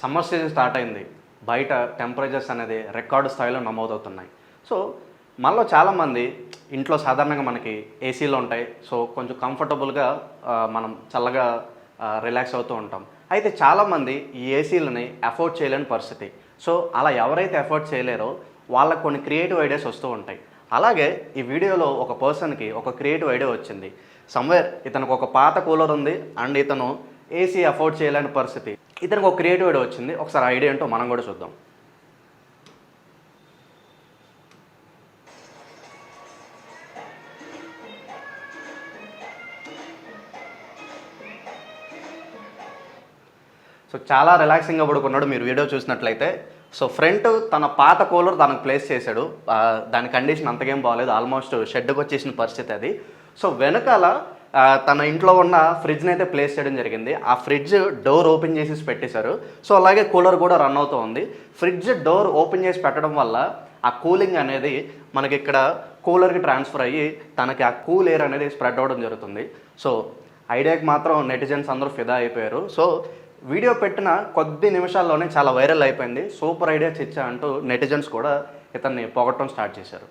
Summer season start అయింది. బయట temperatures అనేది రికార్డు స్థాయిలో నమోదవుతున్నాయి. సో మనలో చాలామంది ఇంట్లో సాధారణంగా మనకి ఏసీలు ఉంటాయి. సో కొంచెం కంఫర్టబుల్గా మనం చల్లగా రిలాక్స్ అవుతూ ఉంటాం. అయితే చాలామంది ఈ ఏసీలని అఫోర్డ్ చేయలేని పరిస్థితి. సో అలా ఎవరైతే అఫోర్డ్ చేయలేరో వాళ్ళకు కొన్ని క్రియేటివ్ ఐడియాస్ వస్తూ ఉంటాయి. అలాగే ఈ వీడియోలో ఒక పర్సన్కి ఒక క్రియేటివ్ ఐడియా వచ్చింది. సమ్వేర్ ఇతనికి ఒక పాత కూలర్ ఉంది. అండ్ ఇతను ఏసీ అఫోర్డ్ చేయలేని పరిస్థితి. ఇతనికి ఒక క్రియేటివ్ ఐడియా వచ్చింది. ఒకసారి ఐడియా ఏంటో మనం కూడా చూద్దాం. సో చాలా రిలాక్సింగ్గా పడుకున్నాడు. మీరు వీడియో చూసినట్లయితే. సో ఫ్రంట్ తన పాత కూలర్ తనకు ప్లేస్ చేశాడు. దాని కండిషన్ అంతకేం బాగాలేదు ఆల్మోస్ట్ షెడ్కి వచ్చేసిన పరిస్థితి అది. సో వెనకాల తన ఇంట్లో ఉన్న ఫ్రిడ్జ్ని అయితే ప్లేస్ చేయడం జరిగింది. ఆ ఫ్రిడ్జ్ డోర్ ఓపెన్ చేసి పెట్టేశారు. సో అలాగే కూలర్ కూడా రన్ అవుతూ ఉంది. ఫ్రిడ్జ్ డోర్ ఓపెన్ చేసి పెట్టడం వల్ల ఆ కూలింగ్ అనేది మనకి ఇక్కడ కూలర్కి ట్రాన్స్ఫర్ అయ్యి తనకి ఆ కూల్ ఎయిర్ అనేది స్ప్రెడ్ అవ్వడం జరుగుతుంది. సో ఐడియాకి మాత్రం నెటిజన్స్ అందరూ ఫిదా అయిపోయారు. సో వీడియో పెట్టిన కొద్ది నిమిషాల్లోనే చాలా వైరల్ అయిపోయింది. సూపర్ ఐడియా చిచ్చా అంటూ నెటిజన్స్ కూడా ఇతన్ని పొగట్టడం స్టార్ట్ చేశారు.